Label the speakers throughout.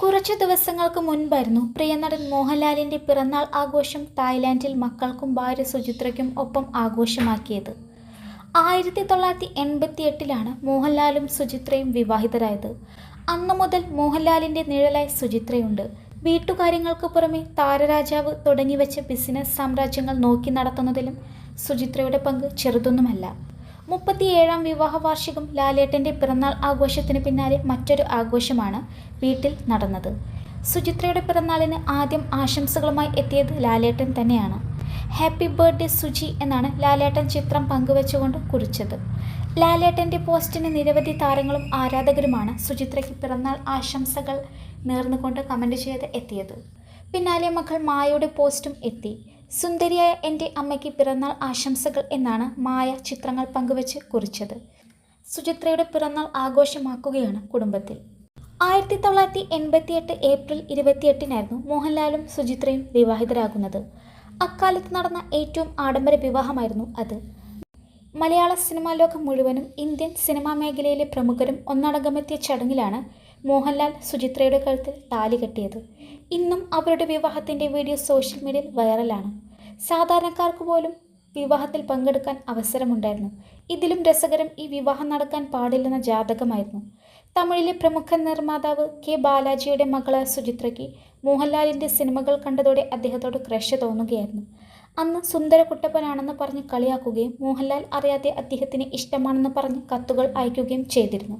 Speaker 1: കുറച്ചു ദിവസങ്ങൾക്ക് മുൻപായിരുന്നു പ്രിയനടൻ മോഹൻലാലിന്റെ പിറന്നാൾ ആഘോഷം തായ്ലാൻഡിൽ മക്കൾക്കും ഭാര്യ സുചിത്രയ്ക്കും ഒപ്പം ആഘോഷമാക്കിയത്. ആയിരത്തി തൊള്ളായിരത്തി എൺപത്തി എട്ടിലാണ് മോഹൻലാലും സുചിത്രയും വിവാഹിതരായത്. അന്നു മുതൽ മോഹൻലാലിന്റെ നിഴലായി സുചിത്രയുണ്ട്. വീട്ടുകാര്യങ്ങൾക്ക് പുറമെ താരരാജാവ് തുടങ്ങിവെച്ച ബിസിനസ് സാമ്രാജ്യങ്ങൾ നോക്കി നടത്തുന്നതിലും സുചിത്രയുടെ പങ്ക് ചെറുതൊന്നുമല്ല. മുപ്പത്തിയേഴാം വിവാഹ വാർഷികം ലാലേട്ടന്റെ പിറന്നാൾ ആഘോഷത്തിന് പിന്നാലെ മറ്റൊരു ആഘോഷമാണ് വീട്ടിൽ നടന്നത്. സുചിത്രയുടെ പിറന്നാളിന് ആദ്യം ആശംസകളുമായി എത്തിയത് ലാലേട്ടൻ തന്നെയാണ്. ഹാപ്പി ബർത്ത്ഡേ സുജി എന്നാണ് ലാലേട്ടൻ ചിത്രം പങ്കുവെച്ചുകൊണ്ട് കുറിച്ചത്. ലാലേട്ടന്റെ പോസ്റ്റിന് നിരവധി താരങ്ങളും ആരാധകരുമാണ് സുചിത്രയ്ക്ക് പിറന്നാൾ ആശംസകൾ നേർന്നുകൊണ്ട് കമന്റ് ചെയ്ത് എത്തിയത്. പിന്നാലെ മകൾ മായയുടെ പോസ്റ്റും എത്തി. സുന്ദരിയായ എന്റെ അമ്മയ്ക്ക് പിറന്നാൾ ആശംസകൾ എന്നാണ് മായ ചിത്രങ്ങൾ പങ്കുവച്ച് കുറിച്ചത്. സുചിത്രയുടെ പിറന്നാൾ ആഘോഷമാക്കുകയാണ് കുടുംബത്തിൽ. ആയിരത്തി തൊള്ളായിരത്തി എൺപത്തിയെട്ട് ഏപ്രിൽ ഇരുപത്തിയെട്ടിനായിരുന്നു മോഹൻലാലും സുചിത്രയും വിവാഹിതരാകുന്നത്. അക്കാലത്ത് നടന്ന ഏറ്റവും ആഡംബര വിവാഹമായിരുന്നു അത്. മലയാള സിനിമാ ലോകം മുഴുവനും ഇന്ത്യൻ സിനിമാ മേഖലയിലെ പ്രമുഖരും ഒന്നടങ്കമെത്തിയ ചടങ്ങിലാണ് മോഹൻലാൽ സുചിത്രയുടെ കഴുത്തിൽ താലി കെട്ടിയത്. ഇന്നും അവരുടെ വിവാഹത്തിന്റെ വീഡിയോ സോഷ്യൽ മീഡിയയിൽ വൈറലാണ്. സാധാരണക്കാർക്ക് പോലും വിവാഹത്തിൽ പങ്കെടുക്കാൻ അവസരമുണ്ടായിരുന്നു. ഇതിലും രസകരം ഈ വിവാഹം നടക്കാൻ പാടില്ലെന്ന ജാതകമായിരുന്നു. തമിഴിലെ പ്രമുഖ നിർമ്മാതാവ് കെ ബാലാജിയുടെ മകളായ സുചിത്രയ്ക്ക് മോഹൻലാലിന്റെ സിനിമകൾ കണ്ടതോടെ അദ്ദേഹത്തോട് ക്രഷ് തോന്നുകയായിരുന്നു. അന്ന് സുന്ദര കുട്ടപ്പനാണെന്ന് പറഞ്ഞ് കളിയാക്കുകയും മോഹൻലാൽ അറിയാതെ അദ്ദേഹത്തിന് ഇഷ്ടമാണെന്ന് പറഞ്ഞ് കത്തുകൾ അയക്കുകയും ചെയ്തിരുന്നു.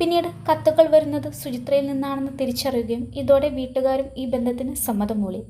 Speaker 1: പിന്നീട് കത്തുകൾ വരുന്നത് സുചിത്രയിൽ നിന്നാണെന്ന് തിരിച്ചറിയുകയും ഇതോടെ വീട്ടുകാരും ഈ ബന്ധത്തിന് സമ്മതം മൂളി.